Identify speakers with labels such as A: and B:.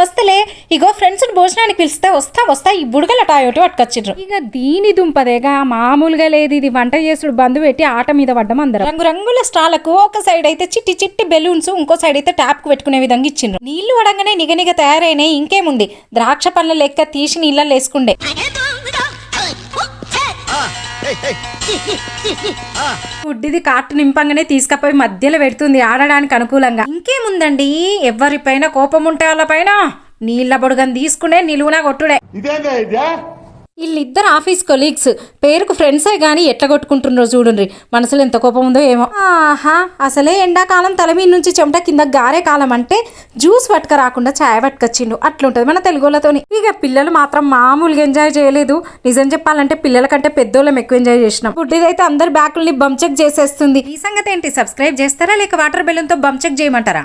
A: వస్తలే ఇగో ఫ్రెండ్స్ భోజనానికి పిలిస్తే వస్తా వస్తా ఈ బుడగల టాయోటి పట్టుకొచ్చిండ్రు.
B: ఇక దీని దుంపదేగా మామూలుగా లేదు ఇది వంట చేసుడు బంధు పెట్టి ఆట మీద పడ్డం అందరం.
A: రంగు రంగుల స్టాలకు ఒక సైడ్ అయితే చిట్టి చిట్టి బెలూన్స్ ఇంకో సైడ్ అయితే ట్యాప్కు పెట్టుకునే విధంగా ఇచ్చిండ్రు. నీళ్ళు వడంగానే నిగనిగ తయారైనాయి ఇంకేముంది? ద్రాక్ష పండ్ల లెక్క తీసి నీళ్ళల్లో వేసుకుండే.
B: ఫుడ్ది కార్ట్ నింపంగానే తీసుకపోయి మధ్యలో పెడుతుంది ఆడడానికి అనుకూలంగా.
A: ఇంకేముందండి? ఎవరిపైన కోపం ఉంటే వాళ్ళపైన. నీళ్ళ బుడగని తీసుకునే నిలువునా కొట్టుడే.
C: ఇదే?
A: వీళ్ళిద్దరు ఆఫీస్ కొలీగ్స్. పేరుకు ఫ్రెండ్సే కానీ ఎట్లా కొట్టుకుంటున్నారో చూడండి మనసులో ఎంత కోపం ఉందో ఏమో. ఆహా అసలే ఎండాకాలం తల మీద నుంచి చెమట కింద గారే కాలం అంటే జ్యూస్ పట్టుక రాకుండా ఛాయ్ పట్టుకొచ్చిండు. అట్లుంటుంది మన తెలుగులతోని ఇక పిల్లలు మాత్రం మామూలుగా ఎంజాయ్ చేయలేదు. నిజం చెప్పాలంటే పిల్లల కంటే పెద్దోళ్ళం ఎక్కువ ఎంజాయ్ చేసినాం. ఫుడ్దైతే అందరు బ్యాకుల్ని బంచెక్ చేసేస్తుంది. ఈ సంగతి ఏంటి? సబ్స్క్రైబ్ చేస్తారా? లేక వాటర్ బెలూన్తో బంచెక్ చేయమంటారా?